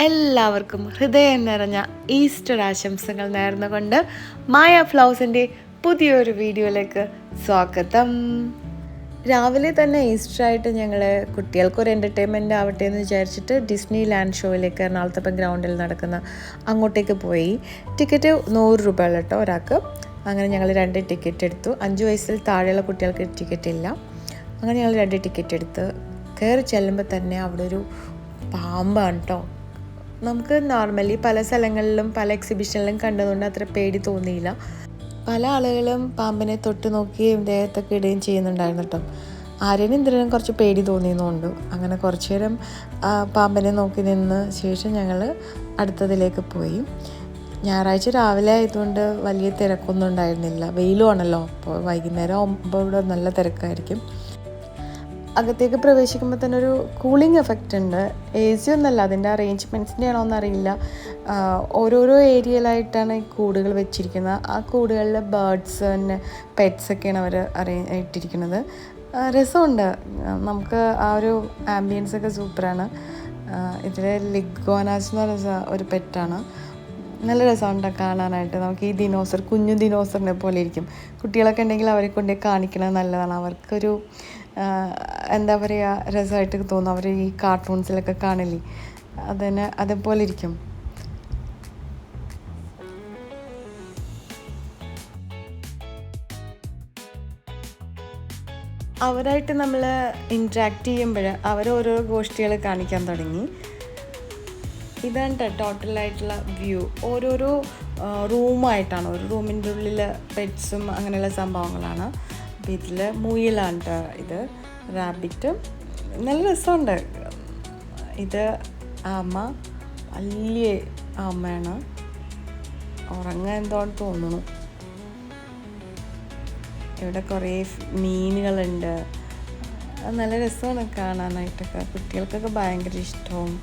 എല്ലാവർക്കും ഹൃദയം നിറഞ്ഞ ഈസ്റ്റർ ആശംസകൾ നേർന്നുകൊണ്ട് മായ ഫ്ലൗസിന്റെ പുതിയൊരു വീഡിയോയിലേക്ക് സ്വാഗതം. രാവിലെ തന്നെ ഈസ്റ്റർ ആയിട്ട് ഞങ്ങൾ കുട്ടികൾക്കൊരു എന്റർടൈൻമെന്റ് ആവട്ടെ എന്ന് വിചാരിച്ചിട്ട് ഡിസ്നി ലാൻഡ് ഷോയിലേക്ക് എറണാകുളത്തപ്പം ഗ്രൗണ്ടിൽ നടക്കുന്ന അങ്ങോട്ടേക്ക് പോയി. ടിക്കറ്റ് നൂറ് രൂപ ഉള്ള കേട്ടോ ഒരാൾക്ക്. അങ്ങനെ ഞങ്ങൾ രണ്ട് ടിക്കറ്റ് എടുത്തു. അഞ്ച് വയസ്സിൽ താഴെയുള്ള കുട്ടികൾക്ക് ടിക്കറ്റ് ഇല്ല. അങ്ങനെ ഞങ്ങൾ രണ്ട് ടിക്കറ്റ് എടുത്ത് കയറി ചെല്ലുമ്പോൾ തന്നെ അവിടെ ഒരു പാമ്പാണ് കേട്ടോ. നമുക്ക് നോർമലി പല സ്ഥലങ്ങളിലും പല എക്സിബിഷനിലും കണ്ടതുകൊണ്ട് അത്ര പേടി തോന്നിയില്ല. പല ആളുകളും പാമ്പിനെ തൊട്ട് നോക്കുകയും ദേഹത്തൊക്കെ ഇടുകയും ചെയ്യുന്നുണ്ടായിരുന്നു കേട്ടോ. ആര്യനും ഇന്ദ്രനും കുറച്ച് പേടി തോന്നിയെന്നുണ്ട് അങ്ങനെ കുറച്ച് നേരം പാമ്പിനെ നോക്കി നിന്ന് ശേഷം ഞങ്ങൾ അടുത്തതിലേക്ക് പോയി. ഞായറാഴ്ച രാവിലെ ആയതുകൊണ്ട് വലിയ തിരക്കൊന്നും ഉണ്ടായിരുന്നില്ല. വെയിലുമാണല്ലോ അപ്പോൾ വൈകുന്നേരം ഒമ്പത് നല്ല തിരക്കായിരിക്കും. അകത്തേക്ക് പ്രവേശിക്കുമ്പോൾ തന്നെ ഒരു കൂളിംഗ് എഫക്റ്റ് ഉണ്ട്. എ സി ഒന്നല്ല അതിന്റെ അറേഞ്ച്മെന്റ്സിന്റെ ആണോ അറിയില്ല ഓരോരോ ഏരിയയിലായിട്ടാണ് ഈ കൂടുകൾ വെച്ചിരിക്കുന്നത്. ആ കൂടുകളിൽ ബേർഡ്സ് തന്നെ പെറ്റ്സ് ഒക്കെയാണ് അവർ അറേ ഇട്ടിരിക്കുന്നത്. രസമുണ്ട്. നമുക്ക് ആ ഒരു ആംബിയൻസ് ഒക്കെ സൂപ്പറാണ്. ഇതിൽ ലിഗോനാസ് എന്ന് പറയുന്ന ഒരു പെറ്റാണ് നല്ല രസമുണ്ട് കാണാനായിട്ട്. നമുക്ക് ഈ ദിനോസർ കുഞ്ഞു ദിനോസറിനെ പോലെ ഇരിക്കും. കുട്ടികളൊക്കെ ഉണ്ടെങ്കിൽ അവരെ കൊണ്ട് കാണിക്കണത് നല്ലതാണ്. അവർക്കൊരു എന്താ പറയുക രസമായിട്ട് തോന്നും. അവർ ഈ കാർട്ടൂൺസിലൊക്കെ കാണില്ലേ? അതിന് അതേപോലെ ഇരിക്കും. അവരായിട്ട് നമ്മൾ ഇൻട്രാക്ട് ചെയ്യുമ്പോൾ അവർ ഓരോ ഗോഷ്ഠികൾ കാണിക്കാൻ തുടങ്ങി. ഇതാണ് കേട്ടോ ടോട്ടലായിട്ടുള്ള വ്യൂ ഓരോരോ റൂമായിട്ടാണ് ഒരു റൂമിന്റെ ഉള്ളിൽ പെറ്റ്സും അങ്ങനെയുള്ള സംഭവങ്ങളാണ്. അപ്പോൾ ഇതിൽ മുയിലാണ് ട്ടോ ഇത് റാബിറ്റും. നല്ല രസമുണ്ട്. ഇത് ആമ വലിയ ആമയാണ്. ഉറങ്ങാൻ എന്തോന്ന് തോന്നുന്നു. ഇവിടെ കുറേ മീനുകളുണ്ട്. നല്ല രസമാണ് കാണാനായിട്ടൊക്കെ. കുട്ടികൾക്കൊക്കെ ഭയങ്കര ഇഷ്ടവും.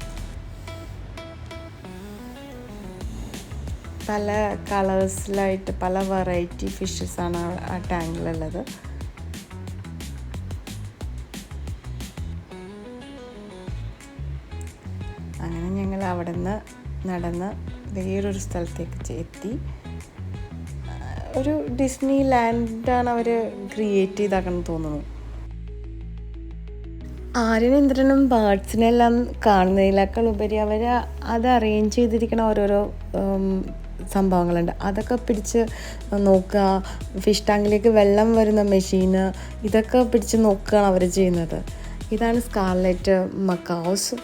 പല കളേഴ്സിലായിട്ട് പല വെറൈറ്റി ഫിഷസ് ആണ് ആ- ആ ടാങ്കിലുള്ളത്. നടന്ന് വേറൊരു സ്ഥലത്തേക്ക് എത്തി. ഒരു ഡിസ്നി ലാൻഡാണ് അവർ ക്രിയേറ്റ് ചെയ്താക്കണം തോന്നുന്നു. ആര്യനും ഇന്ദ്രനും ബേർഡ്സിനെല്ലാം കാണുന്നതിനേക്കാൾ ഉപരി അവർ അത് അറേഞ്ച് ചെയ്തിരിക്കുന്ന ഓരോരോ സംഭവങ്ങളുണ്ട്. അതൊക്കെ പിടിച്ച് നോക്കുക. ഫിഷ് ടാങ്കിലേക്ക് വെള്ളം വരുന്ന മെഷീന് ഇതൊക്കെ പിടിച്ച് നോക്കുകയാണ് അവർ ചെയ്യുന്നത്. ഇതാണ് സ്കാർലറ്റ് മക്കാസ്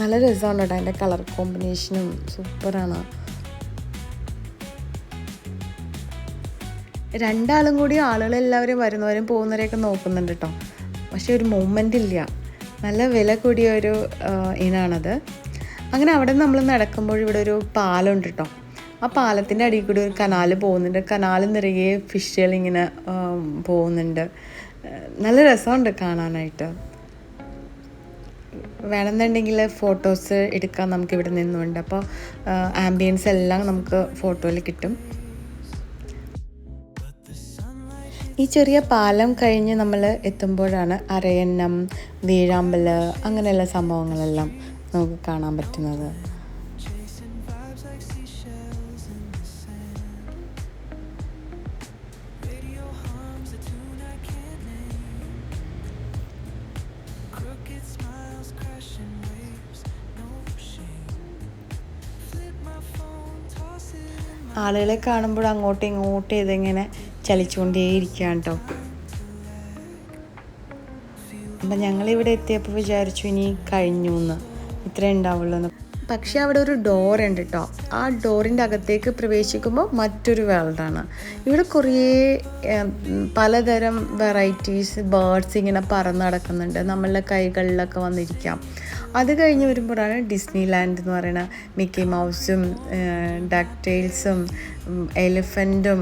നല്ല രസമാണ് കേട്ടോ അതിന്റെ കളർ കോമ്പിനേഷനും. സൂപ്പറാണ്. രണ്ടാളും കൂടി ആളുകളെല്ലാവരും വരുന്നവരും പോകുന്നവരെയൊക്കെ നോക്കുന്നുണ്ട് കേട്ടോ. പക്ഷെ ഒരു മൂമെന്റ് ഇല്ല. നല്ല വില കൂടിയ ഒരു ഇനാണത്. അങ്ങനെ അവിടെ നമ്മൾ നടക്കുമ്പോൾ ഇവിടെ ഒരു പാലമുണ്ട് കേട്ടോ. ആ പാലത്തിന്റെ അടിയിൽ കൂടി ഒരു കനാൽ പോകുന്നുണ്ട്. കനാൽ നിറയെ ഫിഷുകൾ ഇങ്ങനെ പോകുന്നുണ്ട്. നല്ല രസമുണ്ട് കാണാനായിട്ട്. വേണമെന്നുണ്ടെങ്കിൽ ഫോട്ടോസ് എടുക്കാൻ നമുക്ക് ഇവിടെ നിന്നുണ്ട് അപ്പോൾ ആംബിയൻസ് എല്ലാം നമുക്ക് ഫോട്ടോയിൽ കിട്ടും. ഈ ചെറിയ പാലം കഴിഞ്ഞ് നമ്മൾ എത്തുമ്പോഴാണ് അരയന്നം വീഴാമ്പൽ അങ്ങനെയുള്ള സംഭവങ്ങളെല്ലാം നമുക്ക് കാണാൻ പറ്റുന്നത്. ആളുകളെ കാണുമ്പോൾ അങ്ങോട്ടും ഇങ്ങോട്ടും ഇതിങ്ങനെ ചലിച്ചുകൊണ്ടേയിരിക്കുകയാണ് കേട്ടോ. അപ്പം ഞങ്ങളിവിടെ എത്തിയപ്പോൾ വിചാരിച്ചു ഇനി കഴിഞ്ഞു എന്ന്. ഇത്രേ ഉണ്ടാവുള്ളൂ എന്ന്. പക്ഷേ അവിടെ ഒരു ഡോർ ഉണ്ട് കേട്ടോ. ആ ഡോറിന്റെ അകത്തേക്ക് പ്രവേശിക്കുമ്പോൾ മറ്റൊരു വേൾഡാണ് ഇവിടെ കുറേ പലതരം വെറൈറ്റീസ് ബേർഡ്സ് ഇങ്ങനെ പറന്ന് നടക്കുന്നുണ്ട്. നമ്മളുടെ കൈകളിലൊക്കെ വന്നിരിക്കാം. അത് കഴിഞ്ഞ് വരുമ്പോഴാണ് ഡിസ്നി ലാൻഡ് എന്ന് പറയുന്ന മിക്കി മൗസും ഡക്റ്റെയിൽസും എലിഫന്റും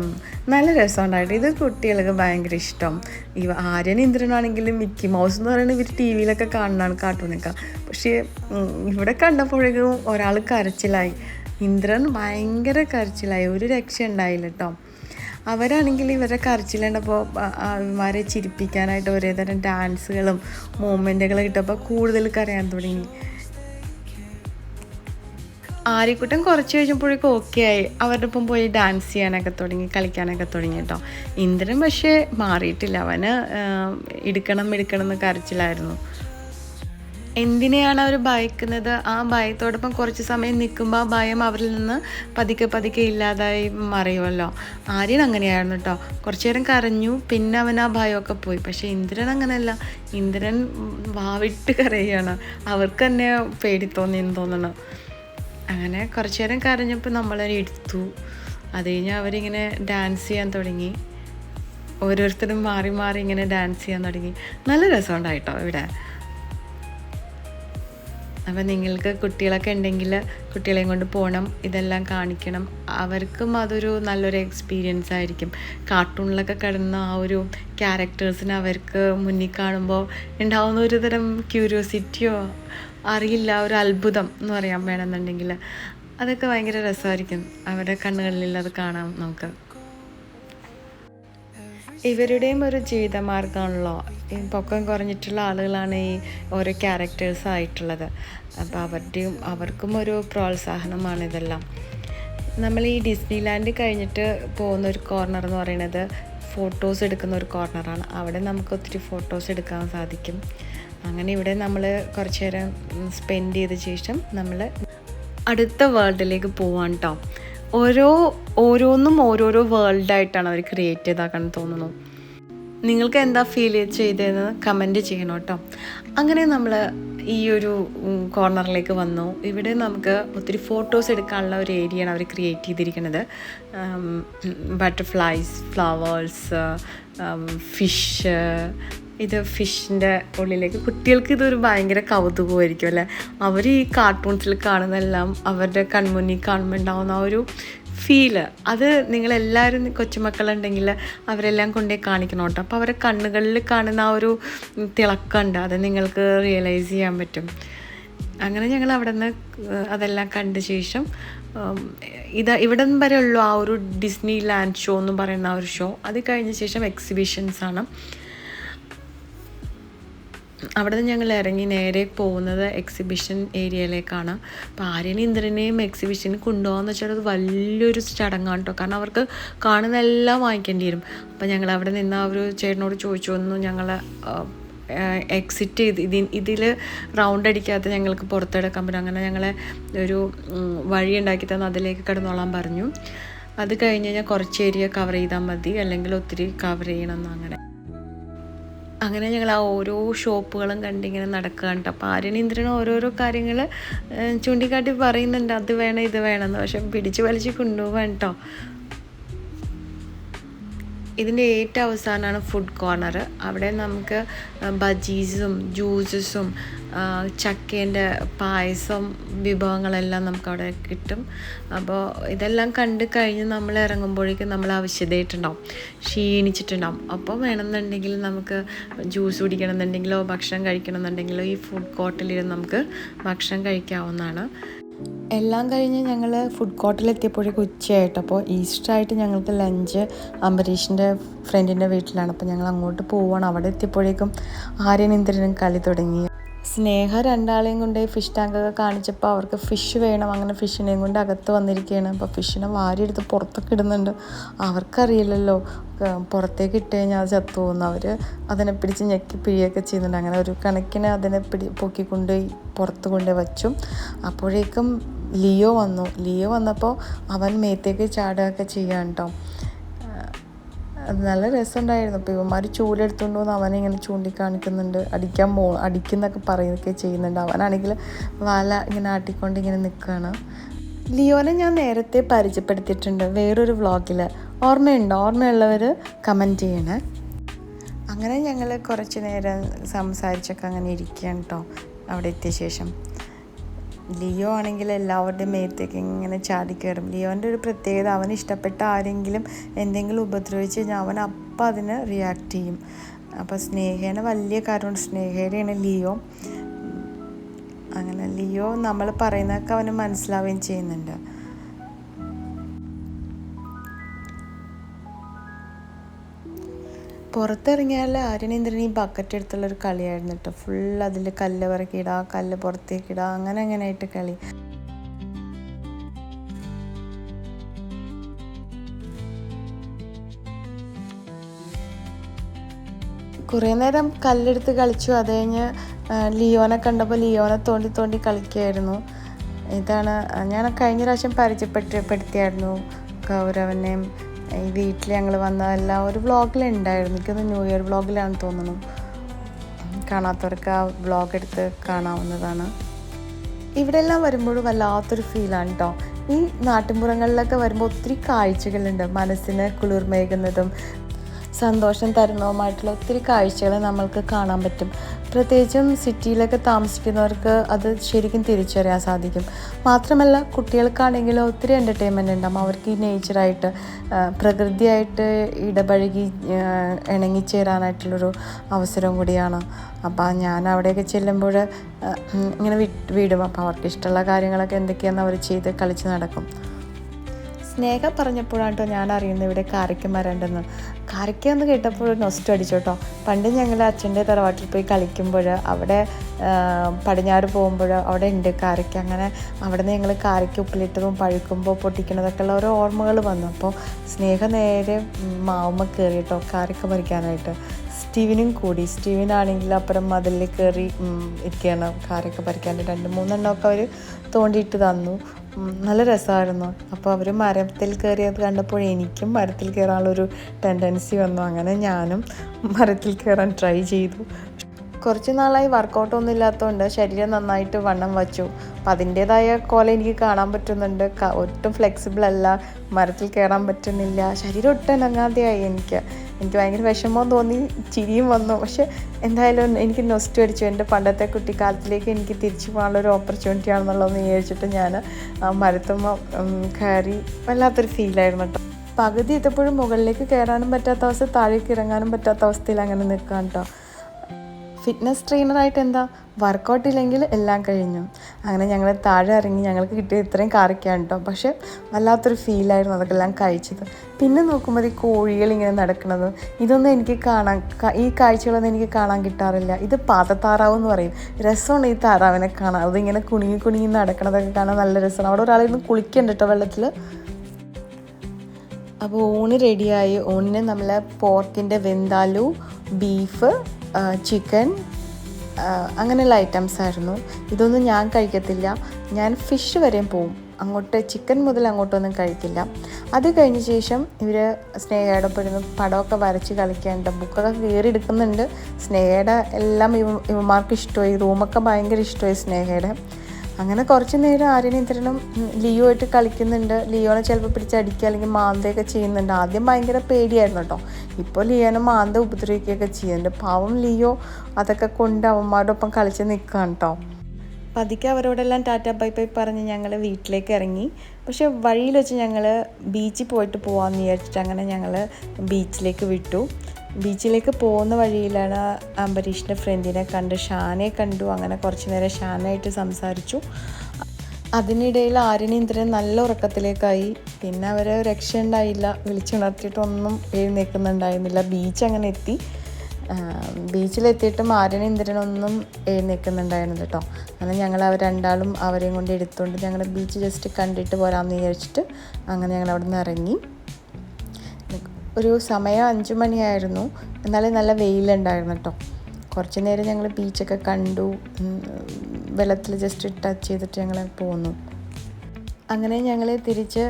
നല്ല രസമുണ്ടായിട്ട് ഇത് കുട്ടികൾക്ക് ഭയങ്കര ഇഷ്ടം. ഇവ ആര്യൻ ഇന്ദ്രനാണെങ്കിലും മിക്കി മൗസ് എന്ന് പറയുന്നത് ഇവർ ടി വിയിലൊക്കെ കാണുന്നതാണ് കാർട്ടൂണൊക്കെ. പക്ഷേ ഇവിടെ കണ്ടപ്പോഴേക്കും ഒരാൾ കരച്ചിലായി. ഇന്ദ്രൻ ഭയങ്കര കരച്ചിലായി. ഒരു രക്ഷ ഉണ്ടായില്ല കേട്ടോ. അവരാണെങ്കിൽ ഇവരെ കരച്ചിലുണ്ടപ്പോൾ അവന്മാരെ ചിരിപ്പിക്കാനായിട്ട് ഒരേ തരം ഡാൻസുകളും മൂമെന്റുകളും കിട്ടുമ്പോൾ കൂടുതൽ കരയാൻ തുടങ്ങി. ആര്യക്കുട്ടൻ കുറച്ച് കഴിഞ്ഞപ്പോഴേക്കും ഓക്കെ ആയി. അവരുടെ ഒപ്പം പോയി ഡാൻസ് ചെയ്യാനൊക്കെ തുടങ്ങി കളിക്കാനൊക്കെ തുടങ്ങി കേട്ടോ ഇന്ദ്രൻ പക്ഷേ മാറിയിട്ടില്ല. അവന് എടുക്കണം എടുക്കണം എന്ന് കരച്ചിലായിരുന്നു. എന്തിനെയാണ് അവർ ഭയക്കുന്നത്? ആ ഭയത്തോടൊപ്പം കുറച്ച് സമയം നിൽക്കുമ്പോൾ ആ ഭയം അവരിൽ നിന്ന് പതുക്കെ പതുക്കെ ഇല്ലാതായി മറിയുമല്ലോ. ആര്യൻ അങ്ങനെയായിരുന്നു കേട്ടോ കുറച്ചു നേരം കരഞ്ഞു. പിന്നെ അവൻ ആ ഭയമൊക്കെ പോയി. പക്ഷേ ഇന്ദ്രൻ അങ്ങനെയല്ല. ഇന്ദ്രൻ വാവിട്ട് കരയുകയാണ് അവർക്ക് തന്നെ പേടി തോന്നിയെന്ന് തോന്നണം അങ്ങനെ കുറച്ചു നേരം കരഞ്ഞപ്പോൾ നമ്മളതിനെ എടുത്തു. അത് കഴിഞ്ഞ് അവരിങ്ങനെ ഡാൻസ് ചെയ്യാൻ തുടങ്ങി. ഓരോരുത്തരും മാറി മാറി ഇങ്ങനെ ഡാൻസ് ചെയ്യാൻ തുടങ്ങി. നല്ല രസമുണ്ടായിട്ടോ ഇവിടെ. അപ്പം നിങ്ങൾക്ക് കുട്ടികളൊക്കെ ഉണ്ടെങ്കിൽ കുട്ടികളെയും കൊണ്ട് പോകണം ഇതെല്ലാം കാണിക്കണം. അവർക്കും അതൊരു നല്ലൊരു എക്സ്പീരിയൻസ് ആയിരിക്കും. കാർട്ടൂണിലൊക്കെ കിടന്ന ആ ഒരു ക്യാരക്ടേഴ്സിനെ അവർക്ക് മുന്നിൽ കാണുമ്പോൾ ഉണ്ടാവുന്ന ഒരു തരം ക്യൂരിയോസിറ്റിയോ അറിയില്ല ഒരു അത്ഭുതം എന്ന് പറയാൻ വേണമെന്നുണ്ടെങ്കിൽ. അതൊക്കെ ഭയങ്കര രസമായിരിക്കും. അവരുടെ കണ്ണുകളിൽ അത് കാണാം നമുക്ക്. ഇവരുടെയും ഒരു ജീവിതമാർഗമാണല്ലോ. ഈ പൊക്കം കുറഞ്ഞിട്ടുള്ള ആളുകളാണ് ഈ ഓരോ ക്യാരക്ടേഴ്സ് ആയിട്ടുള്ളത്. അപ്പോൾ അവരുടെയും അവർക്കും ഒരു പ്രോത്സാഹനമാണ് ഇതെല്ലാം. നമ്മൾ ഈ ഡിസ്നി ലാൻഡ് കഴിഞ്ഞിട്ട് പോകുന്ന ഒരു കോർണർ എന്ന് പറയുന്നത് ഫോട്ടോസ് എടുക്കുന്ന ഒരു കോർണറാണ് അവിടെ നമുക്ക് ഒത്തിരി ഫോട്ടോസ് എടുക്കാൻ സാധിക്കും. അങ്ങനെ ഇവിടെ നമ്മൾ കുറച്ച് നേരം സ്പെൻഡ് ചെയ്ത ശേഷം നമ്മൾ അടുത്ത വേൾഡിലേക്ക് പോവാൻ കേട്ടോ ഓരോ ഓരോന്നും ഓരോരോ വേൾഡായിട്ടാണ് അവർ ക്രിയേറ്റ് ചെയ്താക്കാൻ തോന്നുന്നു. നിങ്ങൾക്ക് എന്താ ഫീൽ ചെയ്തതെന്ന് കമന്റ് ചെയ്യണം കേട്ടോ. അങ്ങനെ നമ്മൾ ഈ ഒരു കോർണറിലേക്ക് വന്നു. ഇവിടെ നമുക്ക് ഒത്തിരി ഫോട്ടോസ് എടുക്കാനുള്ള ഒരു ഏരിയയാണ് അവർ ക്രിയേറ്റ് ചെയ്തിരിക്കുന്നത് ബട്ടർഫ്ലൈസ് ഫ്ലവേഴ്സ് ഫിഷ് ഇത് ഫിഷിന്റെ ഉള്ളിലേക്ക് കുട്ടികൾക്ക് ഇതൊരു ഭയങ്കര കൗതുകമായിരിക്കും അല്ലേ? അവർ ഈ കാർട്ടൂൺസിൽ കാണുന്നതെല്ലാം അവരുടെ കൺമുന്നിൽ കാണുമ്പോൾ ഉണ്ടാവുന്ന ആ ഒരു ഫീൽ അത് നിങ്ങളെല്ലാവരും കൊച്ചുമക്കളുണ്ടെങ്കിൽ അവരെല്ലാം കൊണ്ടേ കാണിക്കണം കേട്ടോ. അപ്പോൾ അവരെ കണ്ണുകളിൽ കാണുന്ന ആ ഒരു തിളക്കമുണ്ട് അത് നിങ്ങൾക്ക് റിയലൈസ് ചെയ്യാൻ പറ്റും. അങ്ങനെ ഞങ്ങൾ അവിടെ നിന്ന് അതെല്ലാം കണ്ട ശേഷം ഇത് ഇവിടം വരെ ഉള്ളു ആ ഒരു ഡിസ്നി ലാൻഡ് ഷോ എന്ന് പറയുന്ന ആ ഒരു ഷോ അത് കഴിഞ്ഞ ശേഷം എക്സിബിഷൻസ് ആണ്. അവിടെ നിന്ന് ഞങ്ങൾ ഇറങ്ങി നേരെ പോകുന്നത് എക്സിബിഷൻ ഏരിയയിലേക്കാണ് അപ്പോൾ ആര്യനും ഇന്ദ്രനെയും എക്സിബിഷന് കൊണ്ടുപോകാന്ന് വെച്ചാൽ അത് വലിയൊരു ചടങ്ങാണ് കേട്ടോ. കാരണം അവർക്ക് കാണുന്നതെല്ലാം വാങ്ങിക്കേണ്ടി വരും. അപ്പോൾ ഞങ്ങൾ അവിടെ നിന്ന് ആ ഒരു ചേട്ടനോട് ചോദിച്ചു വന്നു ഞങ്ങൾ എക്സിറ്റ് ചെയ്ത് ഇതി ഇതിൽ റൗണ്ട് അടിക്കാത്ത ഞങ്ങൾക്ക് പുറത്തെടുക്കാൻ പറ്റും. അങ്ങനെ ഞങ്ങളെ ഒരു വഴി ഉണ്ടാക്കി തന്നു അതിലേക്ക് കിടന്നോളാൻ പറഞ്ഞു. അത് കഴിഞ്ഞ് കഴിഞ്ഞാൽ കുറച്ച് ഏരിയ കവർ ചെയ്താൽ മതി. അല്ലെങ്കിൽ ഒത്തിരി കവർ ചെയ്യണമെന്ന് അങ്ങനെ. അങ്ങനെ ഞങ്ങൾ ആ ഓരോ ഷോപ്പുകളും കണ്ടിങ്ങനെ നടക്കുകയാണ് അപ്പോൾ ആര്യനീന്ദ്രൻ ഓരോരോ കാര്യങ്ങൾ ചൂണ്ടിക്കാട്ടി പറയുന്നുണ്ട്. അത് വേണം ഇത് വേണമെന്ന് പക്ഷെ പിടിച്ച് വലിച്ച് കൊണ്ടുപോകാൻ കേട്ടോ. ഇതിന്റെ ഏറ്റവും അവസാനമാണ് ഫുഡ് കോർണർ അവിടെ നമുക്ക് ബജീസും ജ്യൂസസും ചക്കേന്റെ പായസം വിഭവങ്ങളെല്ലാം നമുക്ക് അവിടെ കിട്ടും. അപ്പോൾ ഇതെല്ലാം കണ്ട് കഴിഞ്ഞ് നമ്മൾ ഇറങ്ങുമ്പോഴേക്കും നമ്മൾ ആവശ്യതയായിട്ടുണ്ടാവും ക്ഷീണിച്ചിട്ടുണ്ടാവും. അപ്പോൾ വേണമെന്നുണ്ടെങ്കിൽ നമുക്ക് ജ്യൂസ് കുടിക്കണമെന്നുണ്ടെങ്കിലോ ഭക്ഷണം കഴിക്കണമെന്നുണ്ടെങ്കിലോ ഈ ഫുഡ് കോർട്ടിലിരുന്ന് നമുക്ക് ഭക്ഷണം കഴിക്കാവുന്നതാണ്. എല്ലാം കഴിഞ്ഞ് ഞങ്ങൾ ഫുഡ് കോർട്ടിലെത്തിയപ്പോഴേക്കും ഉച്ചയായിട്ട്. അപ്പോൾ ഈസ്റ്റർ ആയിട്ട് ഞങ്ങൾക്ക് ലഞ്ച് അംബരീഷിന്റെ ഫ്രണ്ടിന്റെ വീട്ടിലാണ്. അപ്പോൾ ഞങ്ങൾ അങ്ങോട്ട് പോവുകയാണ് അവിടെ എത്തിയപ്പോഴേക്കും ആര്യൻ ഇന്ദ്രനും കളി തുടങ്ങി. സ്നേഹ രണ്ടാളെയും കൊണ്ട് ഫിഷ് ടാങ്കൊക്കെ കാണിച്ചപ്പോൾ അവർക്ക് ഫിഷ് വേണം. അങ്ങനെ ഫിഷിനെയും കൊണ്ട് അകത്ത് വന്നിരിക്കുകയാണ് അപ്പോൾ ഫിഷിനെ വാരിയെടുത്ത് പുറത്തൊക്കെ ഇടുന്നുണ്ട്. അവർക്കറിയില്ലല്ലോ. പുറത്തേക്ക് ഇട്ട് കഴിഞ്ഞാൽ അത് ചത്തു പോകുന്നു അവർ അതിനെ പിടിച്ച് ഞെക്കി പിഴിയൊക്കെ ചെയ്യുന്നുണ്ട്. അങ്ങനെ ഒരു കണക്കിന് അതിനെ പിടി പൊക്കിക്കൊണ്ട് പുറത്ത് കൊണ്ട് വച്ചു. അപ്പോഴേക്കും ലിയോ വന്നു. ലിയോ വന്നപ്പോൾ അവൻ മേത്തേക്ക് ചാടുകയൊക്കെ ചെയ്യാൻ കേട്ടോ നല്ല രസമുണ്ടായിരുന്നു. അപ്പോൾ ഇവന്മാർ ചൂലെടുത്തുകൊണ്ട് വന്ന് അവനെ ഇങ്ങനെ ചൂണ്ടിക്കാണിക്കുന്നുണ്ട്. അടിക്കാൻ പോ അടിക്കുന്നൊക്കെ പറയുകയൊക്കെ ചെയ്യുന്നുണ്ട്. അവനാണെങ്കിൽ വല ഇങ്ങനെ ആട്ടിക്കൊണ്ട് ഇങ്ങനെ നിൽക്കുകയാണ് ലിയോനെ ഞാൻ നേരത്തെ പരിചയപ്പെടുത്തിയിട്ടുണ്ട് വേറൊരു വ്ളോഗിൽ. ഓർമ്മയുണ്ടോ? ഓർമ്മയുള്ളവർ കമന്റ് ചെയ്യണേ. അങ്ങനെ ഞങ്ങൾ കുറച്ച് നേരം സംസാരിച്ചൊക്കെ അങ്ങനെ ഇരിക്കുകയാണ് കേട്ടോ അവിടെ എത്തിയ ശേഷം. ലിയോ ആണെങ്കിൽ എല്ലാവരുടെയും മേത്തേക്ക് ഇങ്ങനെ ചാടി കയറും. ലിയോന്റെ ഒരു പ്രത്യേകത അവന് ഇഷ്ടപ്പെട്ട ആരെങ്കിലും എന്തെങ്കിലും ഉപദ്രവിച്ച് കഴിഞ്ഞാൽ അവൻ അപ്പം അതിന് റിയാക്ട് ചെയ്യും. അപ്പോൾ സ്നേഹേനെ വലിയ കാര്യമുണ്ട് സ്നേഹയുടെയാണ് ലിയോ. അങ്ങനെ ലിയോ നമ്മൾ പറയുന്നതൊക്കെ അവന് മനസ്സിലാവുകയും ചെയ്യുന്നുണ്ട്. പുറത്തിറങ്ങിയാൽ ആര്യനേന്ദ്രനീ ഈ ബക്കറ്റ് എടുത്തുള്ള ഒരു കളിയായിരുന്നു കേട്ടോ ഫുൾ അതിൽ കല്ല് പറക്കിയിടാ കല്ല് പുറത്തേക്കിടാ അങ്ങനെ അങ്ങനെ ആയിട്ട് കളി. കുറേ നേരം കല്ലെടുത്ത് കളിച്ചു. അത് കഴിഞ്ഞ് ലിയോനെ കണ്ടപ്പോൾ ലിയോനെ തോണ്ടി തോണ്ടി കളിക്കുമായിരുന്നു ഇതാണ് ഞാൻ കഴിഞ്ഞ പ്രാവശ്യം പരിചയപ്പെട്ട് പെടുത്തിയായിരുന്നു കൗരവനെയും ഈ വീട്ടിൽ ഞങ്ങൾ വന്നതെല്ലാം ഒരു വ്ളോഗിലുണ്ടായിരുന്നു. എനിക്കൊന്ന് ന്യൂ ഇയർ വ്ളോഗിലാണെന്ന് തോന്നുന്നു. കാണാത്തവർക്ക് ആ വ്ളോഗ് എടുത്ത് കാണാവുന്നതാണ്. ഇവിടെ എല്ലാം വരുമ്പോഴും വല്ലാത്തൊരു ഫീലാണ് കേട്ടോ ഈ നാട്ടിൻപുറങ്ങളിലൊക്കെ വരുമ്പോൾ ഒത്തിരി കാഴ്ചകളുണ്ട്. മനസ്സിന് കുളിർമേകുന്നതും സന്തോഷം തരുന്നതുമായിട്ടുള്ള ഒത്തിരി കാഴ്ചകൾ നമ്മൾക്ക് കാണാൻ പറ്റും. പ്രത്യേകിച്ചും സിറ്റിയിലൊക്കെ താമസിക്കുന്നവർക്ക് അത് ശരിക്കും തിരിച്ചറിയാൻ സാധിക്കും. മാത്രമല്ല കുട്ടികൾക്കാണെങ്കിൽ ഒത്തിരി എന്റർടൈൻമെന്റ് ഉണ്ടാകും അവർക്ക് ഈ നേച്ചറായിട്ട് പ്രകൃതിയായിട്ട് ഇടപഴകി ഇണങ്ങിച്ചേരാനായിട്ടുള്ളൊരു അവസരം കൂടിയാണ്. അപ്പോൾ ഞാൻ അവിടെയൊക്കെ ചെല്ലുമ്പോൾ ഇങ്ങനെ വിടും. അപ്പോൾ അവർക്ക് ഇഷ്ടമുള്ള കാര്യങ്ങളൊക്കെ എന്തൊക്കെയാണെന്ന് അവർ ചെയ്ത് കളിച്ച് നടക്കും. സ്നേഹ പറഞ്ഞപ്പോഴാണ് കേട്ടോ ഞാൻ അറിയുന്നത് ഇവിടെ കാരയ്ക്ക മരണ്ടെന്ന്. കാരയ്ക്ക എന്ന് കേട്ടപ്പോൾ നൊസ്റ്റ് അടിച്ചു കേട്ടോ പണ്ട് ഞങ്ങൾ അച്ഛന്റെ തറവാട്ടിൽ പോയി കളിക്കുമ്പോൾ അവിടെ പടിഞ്ഞാറ് പോകുമ്പോൾ അവിടെ ഉണ്ട് കാരയ്ക്ക. അങ്ങനെ അവിടെ നിന്ന് ഞങ്ങൾ കാരയ്ക്ക ഉപ്പിലിട്ടതും പഴുക്കുമ്പോൾ പൊട്ടിക്കണതൊക്കെ ഉള്ള ഓരോ ഓർമ്മകൾ വന്നു. അപ്പോൾ സ്നേഹ നേരെ മാവുമ്മ കയറി കേട്ടോ കാരയ്ക്ക പറിക്കാനായിട്ട് സ്റ്റീവിനും കൂടി. സ്റ്റീവിനാണെങ്കിൽ അപ്പുറം മതിലിൽ കയറി ഇരിക്കുകയാണ് കാരൊക്കെ പറിക്കാൻ രണ്ട് മൂന്നെണ്ണമൊക്കെ അവർ തോണ്ടിയിട്ട് തന്നു. നല്ല രസമായിരുന്നു. അപ്പോൾ അവർ മരത്തിൽ കയറിയത് കണ്ടപ്പോൾ എനിക്കും മരത്തിൽ കയറാനുള്ളൊരു ടെൻഡൻസി വന്നു. അങ്ങനെ ഞാനും മരത്തിൽ കയറാൻ ട്രൈ ചെയ്തു. കുറച്ച് നാളായി വർക്കൗട്ടൊന്നും ഇല്ലാത്തതുകൊണ്ട് ശരീരം നന്നായിട്ട് വണ്ണം വച്ചു. അപ്പം അതിന്റേതായ കോല എനിക്ക് കാണാൻ പറ്റുന്നുണ്ട്. ഒട്ടും ഫ്ലെക്സിബിൾ അല്ല. മരത്തിൽ കയറാൻ പറ്റുന്നില്ല. ശരീരം ഒട്ടും അനങ്ങാതെയായി എനിക്ക്. എനിക്ക് ഭയങ്കര വിഷമം തോന്നി ചിരിയും വന്നു. പക്ഷെ എന്തായാലും എനിക്ക് നൊസ്റ്റ് അടിച്ചു എന്റെ പണ്ടത്തെ കുട്ടിക്കാലത്തിലേക്ക് എനിക്ക് തിരിച്ചു പോകാനുള്ളൊരു ഓപ്പർച്യൂണിറ്റി ആണെന്നുള്ളതെന്ന് വിചാരിച്ചിട്ട് ഞാൻ മരത്തുമ്മ കയറി വല്ലാത്തൊരു ഫീലായിരുന്നു കേട്ടോ. പകുതി എത്തപ്പോഴും മുകളിലേക്ക് കയറാനും പറ്റാത്ത അവസ്ഥ താഴേക്ക് ഇറങ്ങാനും പറ്റാത്ത അവസ്ഥയിൽ അങ്ങനെ നിൽക്കാം കേട്ടോ. ഫിറ്റ്നസ് ട്രെയിനറായിട്ട് എന്താ വർക്കൗട്ട് ഇല്ലെങ്കിൽ എല്ലാം കഴിഞ്ഞു. അങ്ങനെ ഞങ്ങൾ താഴെ ഇറങ്ങി ഞങ്ങൾക്ക് കിട്ടിയ ഇത്രയും കാറിക്കാണ് കേട്ടോ പക്ഷെ വല്ലാത്തൊരു ഫീലായിരുന്നു അതൊക്കെ എല്ലാം കഴിച്ചത്. പിന്നെ നോക്കുമ്പോൾ ഈ കോഴികൾ ഇങ്ങനെ നടക്കുന്നത് ഇതൊന്നും എനിക്ക് കാണാൻ ഈ കാഴ്ചകളൊന്നും എനിക്ക് കാണാൻ കിട്ടാറില്ല. ഇത് പാതത്താറാവ് എന്ന് പറയും. രസമാണ് ഈ താറാവിനെ കാണാൻ. അതിങ്ങനെ കുണുങ്ങി കുണുങ്ങി നടക്കണതൊക്കെ കാണാൻ നല്ല രസമാണ്. അവിടെ ഒരാളിരുന്ന് കുളിക്കണ്ട കേട്ടോ വെള്ളത്തിൽ അപ്പോൾ ഊണ് റെഡിയായി ഊണിന് നമ്മൾ പോർക്കിന്റെ വെന്താലു ബീഫ് ചിക്കൻ അങ്ങനെയുള്ള ഐറ്റംസ് ആയിരുന്നു. ഇതൊന്നും ഞാൻ കഴിക്കത്തില്ല. ഞാൻ ഫിഷ് വരെയും പോവും. അങ്ങോട്ട് ചിക്കൻ മുതൽ അങ്ങോട്ടൊന്നും കഴിക്കില്ല. അത് കഴിഞ്ഞ ശേഷം ഇവർ സ്നേഹയുടെ പെടുന്ന പടമൊക്കെ വരച്ച് കളിക്കാനുണ്ട്. ബുക്കൊക്കെ കയറി എടുക്കുന്നുണ്ട് സ്നേഹയുടെ എല്ലാം ഇവ ഇവന്മാർക്ക് ഇഷ്ടമായി. റൂമൊക്കെ ഭയങ്കര ഇഷ്ടമായി സ്നേഹയുടെ. അങ്ങനെ കുറച്ച് നേരം ആര്യനിന്ദ്രനും ലിയോ ആയിട്ട് കളിക്കുന്നുണ്ട്. ലിയോനെ ചിലപ്പോൾ പിടിച്ചടിക്കുക അല്ലെങ്കിൽ മാന്തയൊക്കെ ചെയ്യുന്നുണ്ട്. ആദ്യം ഭയങ്കര പേടിയായിരുന്നു കേട്ടോ. ഇപ്പോൾ ലിയോനെ മാന്ത ഉപദ്രവിക്കുകയൊക്കെ ചെയ്യുന്നുണ്ട് പാവം ലിയോ അതൊക്കെ കൊണ്ട് അവന്മാരുടെ ഒപ്പം കളിച്ച് നിൽക്കുകയാണ് കേട്ടോ. പതുക്കെ അവരോടെല്ലാം ടാറ്റ ബൈ ബൈ പറഞ്ഞ് ഞങ്ങൾ വീട്ടിലേക്ക് ഇറങ്ങി. പക്ഷേ വഴിയിൽ വെച്ച് ഞങ്ങൾ ബീച്ചിൽ പോയിട്ട് പോകാമെന്ന് വിചാരിച്ചിട്ട് അങ്ങനെ ഞങ്ങൾ ബീച്ചിലേക്ക് വിട്ടു. ബീച്ചിലേക്ക് പോകുന്ന വഴിയിലാണ് അംബരീഷിന്റെ ഫ്രണ്ടിനെ കണ്ട് ഷാനെ കണ്ടു. അങ്ങനെ കുറച്ച് നേരം ഷാനായിട്ട് സംസാരിച്ചു. അതിനിടയിൽ ആര്യനീന്ദ്രൻ നല്ല ഉറക്കത്തിലേക്കായി. പിന്നെ അവരെ രക്ഷയുണ്ടായില്ല വിളിച്ചുണർത്തിയിട്ടൊന്നും എഴുന്നേൽക്കുന്നുണ്ടായിരുന്നില്ല. ബീച്ച് അങ്ങനെ എത്തി. ബീച്ചിലെത്തിയിട്ടും ആര്യനീന്ദ്രനൊന്നും എഴുന്നേൽക്കുന്നുണ്ടായിരുന്നില്ല കേട്ടോ. അങ്ങനെ ഞങ്ങൾ അവർ രണ്ടാളും അവരെയും കൊണ്ട് എടുത്തുകൊണ്ട് ഞങ്ങൾ ബീച്ച് ജസ്റ്റ് കണ്ടിട്ട് പോരാമെന്ന് വിചാരിച്ചിട്ട് അങ്ങനെ ഞങ്ങൾ അവിടെ നിന്ന് ഇറങ്ങി. ഒരു സമയം അഞ്ച് മണിയായിരുന്നു. എന്നാലും നല്ല വെയിലുണ്ടായിരുന്നു കേട്ടോ കുറച്ച് നേരം ഞങ്ങൾ ബീച്ചൊക്കെ കണ്ടു. വെള്ളത്തിൽ ജസ്റ്റ് ടച്ച് ചെയ്തിട്ട് ഞങ്ങൾ പോന്നു. അങ്ങനെ ഞങ്ങൾ തിരിച്ച്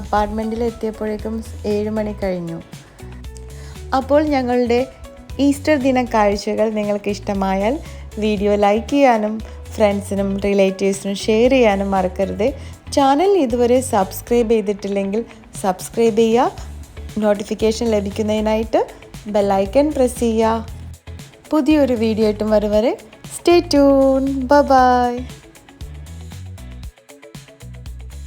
അപ്പാർട്ട്മെന്റിൽ എത്തിയപ്പോഴേക്കും ഏഴ് മണി കഴിഞ്ഞു. അപ്പോൾ ഞങ്ങളുടെ ഈസ്റ്റർ ദിന കാഴ്ചകൾ നിങ്ങൾക്ക് ഇഷ്ടമായാൽ വീഡിയോ ലൈക്ക് ചെയ്യാനും ഫ്രണ്ട്സിനും റിലേറ്റീവ്സിനും ഷെയർ ചെയ്യാനും മറക്കരുത്. ചാനൽ ഇതുവരെ സബ്സ്ക്രൈബ് ചെയ്തിട്ടില്ലെങ്കിൽ സബ്സ്ക്രൈബ് ചെയ്യുക. നോട്ടിഫിക്കേഷൻ ലഭിക്കുന്നതിനായിട്ട് ബെല്ലൈക്കൺ പ്രസ് ചെയ്യുക. പുതിയൊരു വീഡിയോ ആയിട്ടും വരും വരെ സ്റ്റേ ട്യൂൺ ബൈ